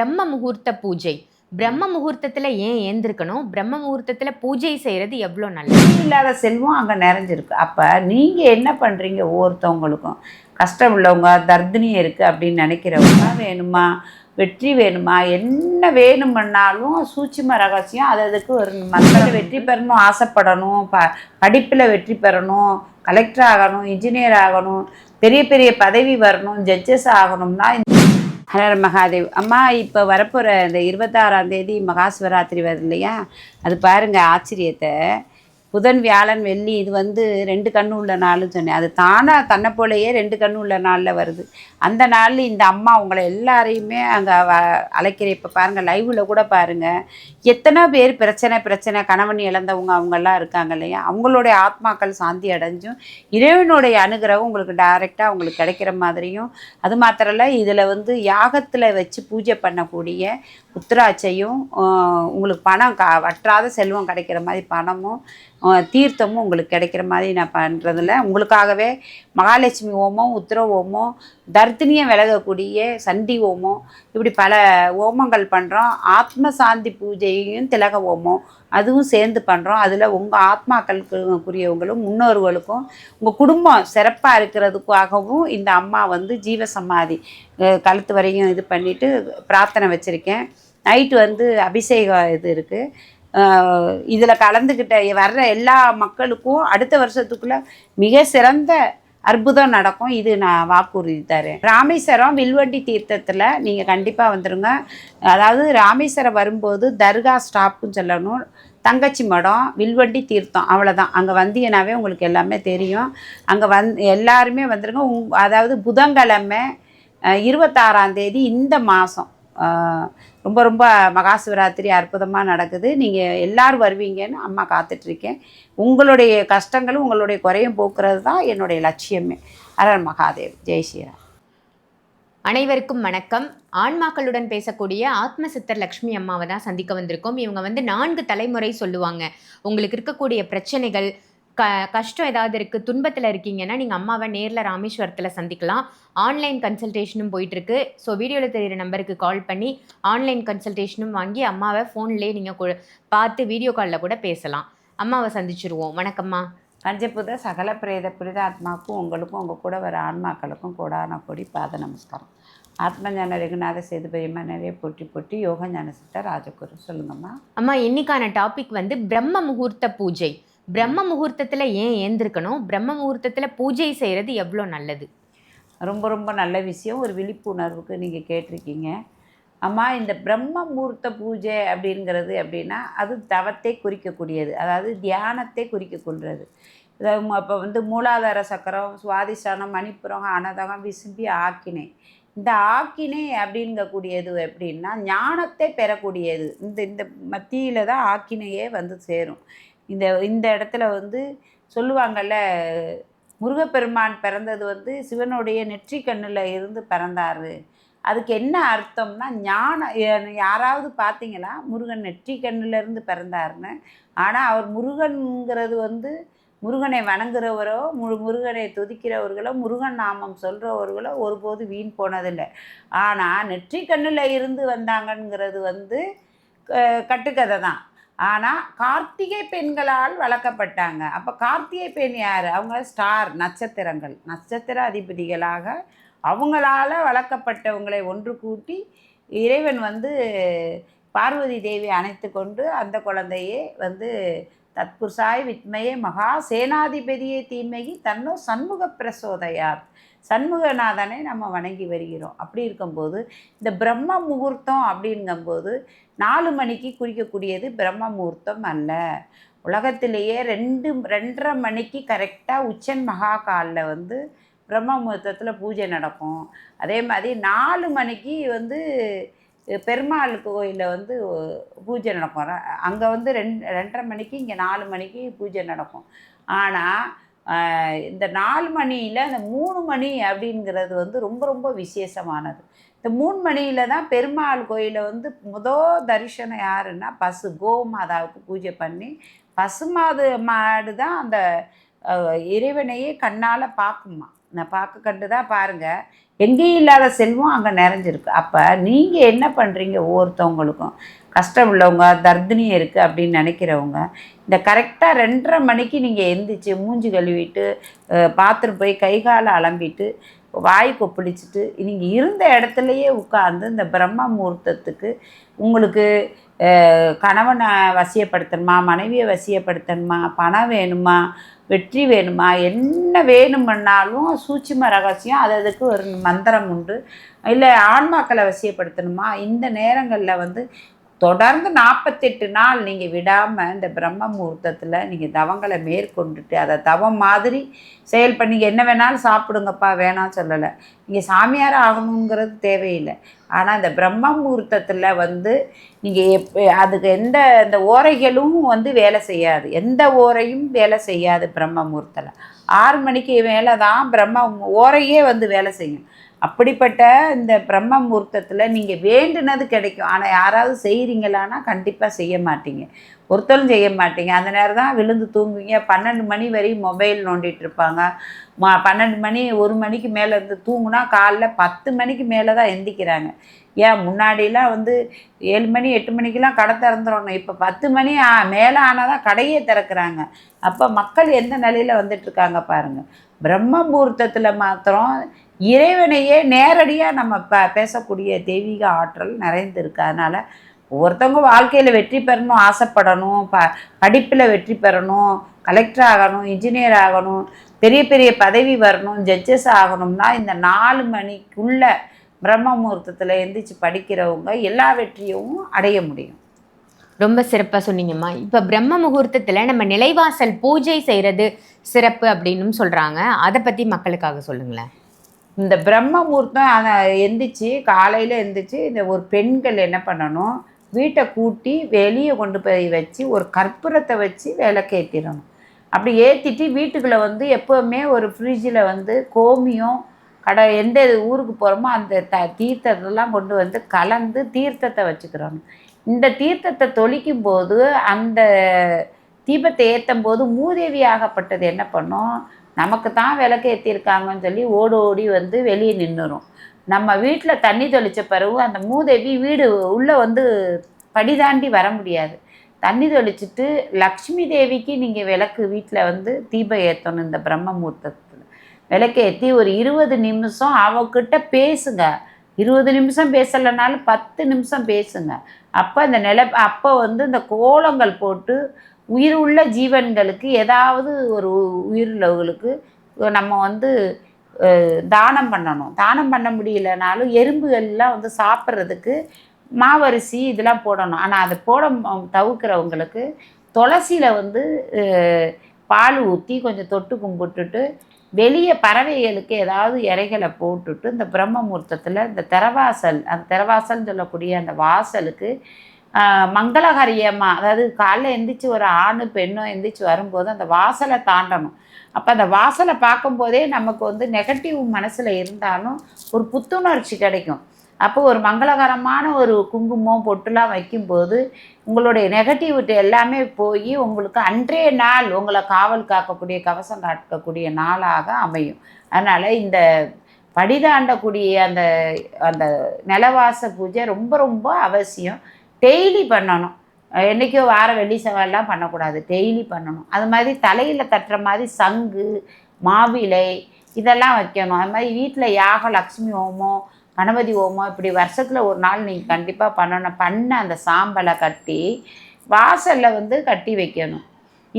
பிரம்ம முகூர்த்த பூஜை. பிரம்ம முகூர்த்தத்துல ஏன் ஏந்திருக்கணும்? பிரம்ம முகூர்த்தத்துல பூஜை செய்யறது எவ்வளோ நல்லது? இல்லாத செல்வம் அங்கே நிறைஞ்சிருக்கு. அப்போ நீங்கள் என்ன பண்ணுறீங்க ஒவ்வொருத்தவங்களுக்கும்? கஷ்டம் உள்ளவங்க தர்தினியம் இருக்குது அப்படின்னு நினைக்கிறவங்க வேணுமா? வெற்றி வேணுமா? என்ன வேணுமன்னாலும் சூட்சும ரகசியம் அது அதுக்கு ஒரு மக்கள் வெற்றி பெறணும் ஆசைப்படணும் ப படிப்பில் வெற்றி பெறணும் கலெக்டர் ஆகணும் இன்ஜினியர் ஆகணும் பெரிய பெரிய பதவி வரணும் ஜட்ஜஸ் ஆகணும்னா ஹரர் மகாதேவ். அம்மா இப்போ வரப்போகிற இந்த இருபத்தாறாம் தேதி மகாசிவராத்திரி வருது இல்லையா? அது பாருங்கள் ஆச்சரியத்தை. புதன் வியாழன் வெள்ளி இது வந்து ரெண்டு கண்ணு உள்ள நாள்னு சொன்னேன். அது தானாக தன்னை போலேயே ரெண்டு கண்ணு உள்ள நாளில் வருது. அந்த நாளில் இந்த அம்மா உங்களை எல்லாரையுமே அங்கே வ அழைக்கிற இப்போ பாருங்கள் லைவில் கூட பாருங்கள் எத்தனை பேர் பிரச்சனை பிரச்சனை கணவன் இழந்தவங்க அவங்கெல்லாம் இருக்காங்க இல்லையா? அவங்களுடைய ஆத்மாக்கள் சாந்தி அடைஞ்சும் இறைவனுடைய அனுகிரகம் உங்களுக்கு டைரெக்டாக அவங்களுக்கு கிடைக்கிற மாதிரியும் அது மாத்திரம் இல்லை இதில் வந்து யாகத்தில் வச்சு பூஜை பண்ணக்கூடிய உத்திராட்சையும் உங்களுக்கு பணம் க வற்றாத செல்வம் கிடைக்கிற மாதிரி பணமும் தீர்த்தமும் உங்களுக்கு கிடைக்கிற மாதிரி நான் பண்ணுறதில்ல உங்களுக்காகவே மகாலட்சுமி ஓமம் உத்திர ஓமம் தர்த்தினியை விலகக்கூடிய சண்டி ஓமம் இப்படி பல ஓமங்கள் பண்ணுறோம் ஆத்ம சாந்தி பூஜையும் திலக ஓமம் அதுவும் சேர்ந்து பண்ணுறோம் அதில் உங்கள் ஆத்மாக்களுக்குரியவங்களும் முன்னோர்களுக்கும் உங்கள் குடும்பம் சிறப்பாக இருக்கிறதுக்காகவும் இந்த அம்மா வந்து ஜீவசமாதி கழுத்து வரையும் இது பண்ணிவிட்டு பிரார்த்தனை வச்சுருக்கேன். நைட்டு வந்து அபிஷேகம் இது இருக்குது இதில் கலந்துக்கிட்ட வர்ற எல்லா மக்களுக்கும் அடுத்த வருஷத்துக்குள்ளே மிக சிறந்த அற்புதம் நடக்கும். இது நான் வாக்குறுதி தரேன். ராமேஸ்வரம் வில்வண்டி தீர்த்தத்தில் நீங்கள் கண்டிப்பாக வந்துடுங்க அதாவது ராமேஸ்வரம் வரும்போது தர்கா ஸ்டாப்புன்னு சொல்லணும். தங்கச்சி மடம் வில்வண்டி தீர்த்தம் அவ்வளோதான் அங்கே வந்தீங்கன்னாவே உங்களுக்கு எல்லாமே தெரியும். அங்கே வந் எல்லாருமே வந்துடுங்க உங் அதாவது புதன்கிழமை இருபத்தாறாம் தேதி இந்த மாதம் ரொம்ப ரொம்ப மகா சிவராத்திரி அற்புதமாக நடக்குது. நீங்கள் எல்லாரும் வருவீங்கன்னு அம்மா காத்துட்ருக்கேன். உங்களுடைய கஷ்டங்களும் உங்களுடைய குறையும் போக்குறது தான் என்னுடைய லட்சியமே. அரண் மகாதேவ். ஜெய் ஸ்ரீராம். அனைவருக்கும் வணக்கம். ஆன்மாக்களுடன் பேசக்கூடிய ஆத்ம சித்தர் லக்ஷ்மி அம்மாவை தான் சந்திக்க வந்திருக்கோம். இவங்க வந்து நான்கு தலைமுறை சொல்லுவாங்க. உங்களுக்கு இருக்கக்கூடிய பிரச்சனைகள் க கஷ்டம் ஏதாவது இருக்குது துன்பத்தில் இருக்கீங்கன்னா நீங்கள் அம்மாவை நேரில் ராமேஸ்வரத்தில் சந்திக்கலாம். ஆன்லைன் கன்சல்டேஷனும் போயிட்டுருக்கு. ஸோ வீடியோவில் தெரியிற நம்பருக்கு கால் பண்ணி ஆன்லைன் கன்சல்டேஷனும் வாங்கி அம்மாவை ஃபோன்லேயே நீங்கள் பார்த்து வீடியோ காலில் கூட பேசலாம். அம்மாவை சந்திச்சிருவோம். வணக்கம்மா. பஞ்சபுத சகல பிரேத புனித ஆத்மாவுக்கும் உங்களுக்கும் உங்கள் கூட வர ஆன்மாக்களுக்கும் கோடான கொடி பாத நமஸ்காரம். ஆத்ம ஞான ரகுநாத சேதுபதியம்மா நிறைய போட்டி போட்டி யோக ஞான சித்தர் ராஜகுரு. சொல்லுங்கம்மா. அம்மா இன்னைக்கான டாபிக் வந்து பிரம்ம முகூர்த்த பூஜை. பிரம்ம முகூர்த்தத்தில் ஏன் ஏந்திருக்கணும்? பிரம்ம முகூர்த்தத்தில் பூஜை செய்கிறது எவ்வளோ நல்லது? ரொம்ப ரொம்ப நல்ல விஷயம். ஒரு விழிப்புணர்வுக்கு நீங்கள் கேட்டிருக்கீங்க. அம்மா இந்த பிரம்ம முகூர்த்த பூஜை அப்படிங்கிறது அப்படின்னா அது தவத்தை குறிக்கக்கூடியது. அதாவது தியானத்தை குறிக்கக்கூடியது. அப்போ வந்து மூலாதார சக்கரம் சுவாதிஷ்டானம் மணிப்புரம் அனதகம் விசும்பி ஆக்கினை. இந்த ஆக்கினை அப்படிங்கக்கூடியது எப்படின்னா ஞானத்தை பெறக்கூடியது. இந்த இந்த மத்தியில் தான் ஆக்கினையே வந்து சேரும். இந்த இந்த இடத்துல வந்து சொல்லுவாங்கல்ல முருகப்பெருமான் பிறந்தது வந்து சிவனுடைய நெற்றி கண்ணில் இருந்து பிறந்தாரு. அதுக்கு என்ன அர்த்தம்னா ஞான யாராவது பார்த்தீங்களா முருகன் நெற்றி கண்ணுல பிறந்தாருன்னு. ஆனால் அவர் முருகன்ங்கிறது வந்து முருகனை வணங்குறவரோ மு முருகனை துதிக்கிறவர்களோ முருகன் நாமம் சொல்கிறவர்களோ ஒருபோது வீண் போனதில்லை. ஆனால் நெற்றி கண்ணில் இருந்து வந்தாங்கங்கிறது வந்து க- கட்டுக்கதை தான். ஆனால் கார்த்திகை பெண்களால் வளர்க்கப்பட்டாங்க. அப்போ கார்த்திகை பெண் யார்? அவங்க ஸ்டார் நட்சத்திரங்கள். நட்சத்திர அதிபதிகளாக அவங்களால வளர்க்கப்பட்டவங்களை ஒன்று கூட்டி இறைவன் வந்து பார்வதி தேவி அணைத்து கொண்டு அந்த குழந்தையே வந்து தத்புருஷாய் வித்மயே மகா சேனாதிபதியே தீமையை தன்னோ சண்முக பிரசோதையார் சண்முகநாதனை நம்ம வணங்கி வருகிறோம். அப்படி இருக்கும்போது இந்த பிரம்ம முகூர்த்தம் அப்படிங்கும்போது நாலு மணிக்கு குறிக்கக்கூடியது பிரம்ம முகூர்த்தம் அல்ல. உலகத்திலேயே ரெண்டு ரெண்டரை மணிக்கு கரெக்டாக உச்சன் மகா காலில் வந்து பிரம்ம முகூர்த்தத்தில் பூஜை நடக்கும். அதே மாதிரி நாலு மணிக்கு வந்து பெருமாள் கோயிலில் வந்து பூஜை நடக்கும். அங்கே வந்து ரெண்டு ரெண்டரை மணிக்கு இங்கே நாலு மணிக்கு பூஜை நடக்கும். ஆனால் இந்த நாலு மணியில் அந்த மூணு மணி அப்படிங்கிறது வந்து ரொம்ப ரொம்ப விசேஷமானது. இந்த மூணு மணியில் தான் பெருமாள் கோயிலில் வந்து முதல் தரிசனம் யாருன்னா பசு கோமாதாவுக்கு பூஜை பண்ணி பசுமாது மாடு தான் அந்த இறைவனையே கண்ணால் பார்க்குமா. நான் பார்க்க கண்டு தான் பாருங்கள் எங்கேயும் இல்லாத செல்வம் அங்கே நிறைஞ்சிருக்கு. அப்போ நீங்கள் என்ன பண்ணுறீங்க ஒவ்வொருத்தவங்களுக்கும்? கஷ்டம் உள்ளவங்க தர்தினி இருக்குது அப்படின்னு நினைக்கிறவங்க இந்த கரெக்டாக ரெண்டரை மணிக்கு நீங்கள் எந்திரிச்சு மூஞ்சி கழுவிட்டு பாத்ரூம் போய் கை காலை அலம்பிட்டு வாய் கொப்பளிச்சுட்டு நீங்கள் இருந்த இடத்துலையே உட்காந்து இந்த பிரம்ம முகூர்த்தத்துக்கு உங்களுக்கு கணவனை வசியப்படுத்தணுமா மனைவியை வசியப்படுத்தணுமா பணம் வேணுமா வெற்றி வேணுமா என்ன வேணுமன்னாலும் சூட்சும ரகசியம் அது அதுக்கு ஒரு மந்திரம் உண்டு. இல்லை ஆன்மாக்களை வசியப்படுத்தணுமா இந்த நேரங்களில் வந்து தொடர்ந்து நாற்பத்தெட்டு நாள் நீங்கள் விடாமல் இந்த பிரம்ம முகூர்த்தத்தில் நீங்கள் தவங்களை மேற்கொண்டுட்டு அதை தவம் மாதிரி செயல் பண்ணி என்ன வேணாலும் சாப்பிடுங்கப்பா வேணாம் சொல்லலை. நீங்கள் சாமியார் ஆகணுங்கிறது தேவையில்லை. ஆனால் இந்த பிரம்ம முகூர்த்தத்தில் வந்து நீங்கள் எப் அதுக்கு எந்த இந்த ஓரைகளும் வந்து வேலை செய்யாது. எந்த ஓரையும் வேலை செய்யாது பிரம்ம முகூர்த்தத்தில். ஆறு மணிக்கு மேலே தான் பிரம்ம ஓரையே வந்து வேலை செய்யும். அப்படிப்பட்ட இந்த பிரம்ம முகூர்த்தத்தில் நீங்கள் வேண்டுனது கிடைக்கும். ஆனால் யாராவது செய்கிறீங்களான்னா கண்டிப்பாக செய்ய மாட்டீங்க. ஒருத்தரும் செய்ய மாட்டீங்க. அந்த நேரம் தான் விழுந்து தூங்குவீங்க. பன்னெண்டு மணி வரையும் மொபைல் நோண்டிகிட்டு இருப்பாங்க. மா பன்னெண்டு மணி ஒரு மணிக்கு மேலே இருந்து தூங்குனா காலைல பத்து மணிக்கு மேலே தான் எந்திக்கிறாங்க. ஏன்? முன்னாடிலாம் வந்து ஏழு மணி எட்டு மணிக்கெலாம் கடை திறந்துடணும் இப்போ பத்து மணி ஆ- மேலே ஆனால் தான் கடையே திறக்கிறாங்க. அப்போ மக்கள் எந்த நிலையில் வந்துட்டுருக்காங்க பாருங்கள் பிரம்ம முகூர்த்தத்தில் மாத்திரம் இறைவனையே நேரடியாக நம்ம ப பேசக்கூடிய தெய்வீக ஆற்றல் நிறைந்திருக்கு. அதனால் ஒவ்வொருத்தவங்க வாழ்க்கையில் வெற்றி பெறணும் ஆசைப்படணும் ப படிப்பில் வெற்றி பெறணும் கலெக்டர் ஆகணும் இன்ஜினியர் ஆகணும் பெரிய பெரிய பதவி வரணும் ஜட்ஜஸ் ஆகணும்னா இந்த நாலு மணிக்குள்ள பிரம்ம முகூர்த்தத்தில் எந்திரிச்சு படிக்கிறவங்க எல்லா வெற்றியும் அடைய முடியும். ரொம்ப சிறப்பாக சொன்னீங்கம்மா. இப்போ பிரம்ம முகூர்த்தத்தில் நம்ம நிலைவாசல் பூஜை செய்கிறது சிறப்பு அப்படின்னு சொல்கிறாங்க அதை பற்றி மக்களுக்காக சொல்லுங்களேன். இந்த பிரம்ம முகூர்த்தம் ஆனால் எந்திரிச்சு காலையில் எந்திரிச்சு இந்த ஒரு பெண்கள் என்ன பண்ணணும்? வீட்டை கூட்டி வெளியே கொண்டு போய் வச்சு ஒரு கற்பூரத்தை வச்சு விளக்கு ஏற்றிடணும் அப்படி ஏற்றிட்டு வீட்டுக்குள்ளே வந்து எப்போவுமே ஒரு ஃப்ரிட்ஜில் வந்து கோமியம் கடை எந்த ஊருக்கு போகிறோமோ அந்த த தீர்த்தத்தெல்லாம் கொண்டு வந்து கலந்து தீர்த்தத்தை வச்சுக்கிறோம் இந்த தீர்த்தத்தை தொளிக்கும் போது அந்த தீபத்தை ஏற்றும் போது மூதேவி ஆகப்பட்டது என்ன பண்ணும்? நமக்கு தான் விளக்கு ஏற்றிருக்காங்கன்னு சொல்லி ஓடி ஓடி வந்து வெளியே நின்றுரும் நம்ம வீட்டில் தண்ணி தெளித்த பிறகு அந்த மூதேவி வீடு உள்ளே வந்து படி தாண்டி வர முடியாது. தண்ணி தெளிச்சிட்டு லக்ஷ்மி தேவிக்கு நீங்கள் விளக்கு வீட்டில் வந்து தீபம் ஏற்றணும் இந்த பிரம்ம முகூர்த்தத்தில். விளக்கு ஏற்றி ஒரு இருபது நிமிஷம் அவகிட்ட பேசுங்க. இருபது நிமிஷம் பேசலைனாலும் பத்து நிமிஷம் பேசுங்க. அப்போ அந்த நில அப்போ வந்து இந்த கோலங்கள் போட்டு உயிர் உள்ள ஜீவன்களுக்கு ஏதாவது ஒரு உயிரிழவுகளுக்கு நம்ம வந்து தானம் பண்ணணும். தானம் பண்ண முடியலனாலும் எறும்புகள்லாம் வந்து சாப்பிட்றதுக்கு மாவரிசி இதெல்லாம் போடணும். ஆனால் அதை போட தவிர்க்கிறவங்களுக்கு துளசியில் வந்து பால் ஊற்றி கொஞ்சம் தொட்டு கும்பிட்டுட்டு வெளியே பறவைகளுக்கு ஏதாவது இறைகளை போட்டுட்டு இந்த பிரம்ம முகூர்த்தத்தில் இந்த திறவாசல் அந்த திறவாசல் சொல்லக்கூடிய அந்த வாசலுக்கு மங்களகாரியமாக அதாவது காலைல எந்திரிச்சு ஒரு ஆணும் பெண்ணும் எந்திரிச்சு வரும்போது அந்த வாசலை தாண்டணும். அப்போ அந்த வாசலை பார்க்கும்போதே நமக்கு வந்து நெகட்டிவ் மனசில் இருந்தாலும் ஒரு புத்துணர்ச்சி கிடைக்கும். அப்போ ஒரு மங்களகரமான ஒரு குங்குமம் பொட்டுலாம் வைக்கும்போது உங்களுடைய நெகட்டிவிட்டி எல்லாமே போய் உங்களுக்கு அன்றைய நாள் உங்களை காவல் காக்கக்கூடிய கவசம் காக்கக்கூடிய நாளாக அமையும். அதனால் இந்த படிதாண்டக்கூடிய அந்த அந்த நிலவாச பூஜை ரொம்ப ரொம்ப அவசியம். டெய்லி பண்ணணும். என்றைக்கோ வார வெள்ளி செவ்வாயெல்லாம் பண்ணக்கூடாது. டெய்லி பண்ணணும். அது மாதிரி தலையில் தட்டுற மாதிரி சங்கு மாவிலை இதெல்லாம் வைக்கணும். அது மாதிரி வீட்டில் யாக லக்ஷ்மி ஹோமம் கணபதி ஹோமம் இப்படி வருஷத்தில் ஒரு நாள் நீங்கள் கண்டிப்பாக பண்ணணும். பண்ண அந்த சாம்பலை கட்டி வாசலில் வந்து கட்டி வைக்கணும்.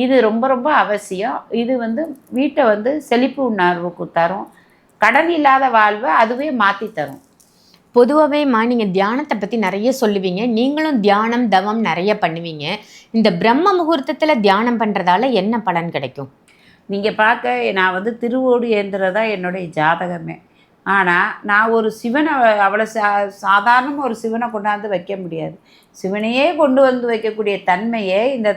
இது ரொம்ப ரொம்ப அவசியம். இது வந்து வீட்டை வந்து செழிப்பு உணர்வுக்கு தரும். கடன் இல்லாத வாழ்வை அதுவே மாற்றி தரும். பொதுவாகவேம்மா நீங்கள் தியானத்தை பற்றி நிறைய சொல்லுவீங்க. நீங்களும் தியானம் தவம் நிறைய பண்ணுவீங்க. இந்த பிரம்ம முகூர்த்தத்தில் தியானம் பண்ணுறதால என்ன பலன் கிடைக்கும்? நீங்கள் பார்க்க நான் வந்து திருவோடு ஏந்திரதா என்னுடைய ஜாதகமே. ஆனால் நான் ஒரு சிவனை அவ்வளோ சா சாதாரணமாக ஒரு சிவனை கொண்டாந்து வைக்க முடியாது. சிவனையே கொண்டு வந்து வைக்கக்கூடிய தன்மையே இந்த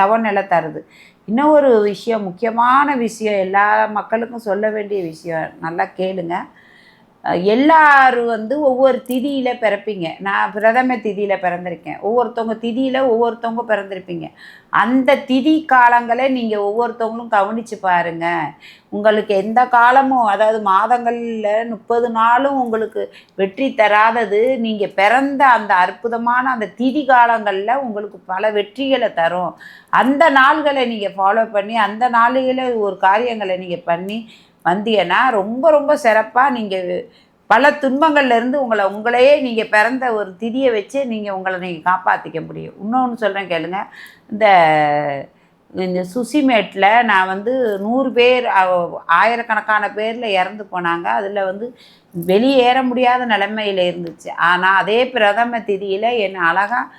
தவ நிலை தருது. இன்னும் ஒரு விஷயம் முக்கியமான விஷயம் எல்லா மக்களுக்கும் சொல்ல வேண்டிய விஷயம் நல்லா கேளுங்கள் எல்லாரும் வந்து ஒவ்வொரு திதியில் பிறப்பீங்க. நான் பிரதம திதியில் பிறந்திருக்கேன். ஒவ்வொருத்தவங்க திதியில் ஒவ்வொருத்தவங்க பிறந்திருப்பீங்க. அந்த திதி காலங்களை நீங்கள் ஒவ்வொருத்தவங்களும் கவனித்து பாருங்கள் உங்களுக்கு எந்த காலமும் அதாவது மாதங்களில் முப்பது நாளும் உங்களுக்கு வெற்றி தராதது நீங்கள் பிறந்த அந்த அற்புதமான அந்த திதி காலங்களில் உங்களுக்கு பல வெற்றிகளை தரும். அந்த நாள்களை நீங்கள் ஃபாலோ பண்ணி அந்த நாளுகளை ஒரு காரியங்களை நீங்கள் பண்ணி வந்தீங்கன்னா ரொம்ப ரொம்ப சிறப்பாக நீங்கள் பல துன்பங்கள்லேருந்து உங்களை உங்களையே நீங்கள் பிறந்த ஒரு திதியை வச்சு நீங்கள் உங்களை நீங்கள் காப்பாற்றிக்க முடியும். இன்னொன்று சொல்கிறேன் கேளுங்க. இந்த இந்த சுசிமேட்டில் நான் வந்து நூறு பேர் ஆயிரக்கணக்கான பேரில் இறந்து போனாங்க. அதில் வந்து வெளியேற முடியாத நிலைமையில் இருந்துச்சு. ஆனால் அதே பிரதம திதியில் என்னை அழகாக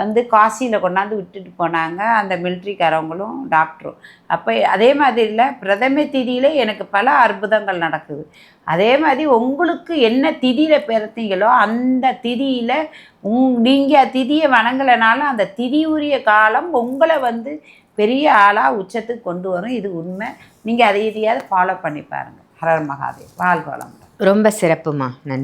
வந்து காசியில் கொண்டாந்து விட்டுட்டு போனாங்க அந்த மிலிட்ரிக்காரவங்களும் டாக்டரும். அப்போ அதே மாதிரி இல்லை பிரதம திதியில் எனக்கு பல அற்புதங்கள் நடக்குது. அதே மாதிரி உங்களுக்கு என்ன திதியில் பிறந்தீங்களோ அந்த திதியில் உங் நீங்கள் திதியை வணங்கலைனாலும் அந்த திதி உரிய காலம் உங்களை வந்து பெரிய ஆளாக உச்சத்துக்கு கொண்டு வரும். இது உண்மை. நீங்கள் அதை இதையாவது ஃபாலோ பண்ணி பாருங்கள் ஹரர் மகாதேவ். வாழ்வளம் ரொம்ப சிறப்புமா. நன்றி.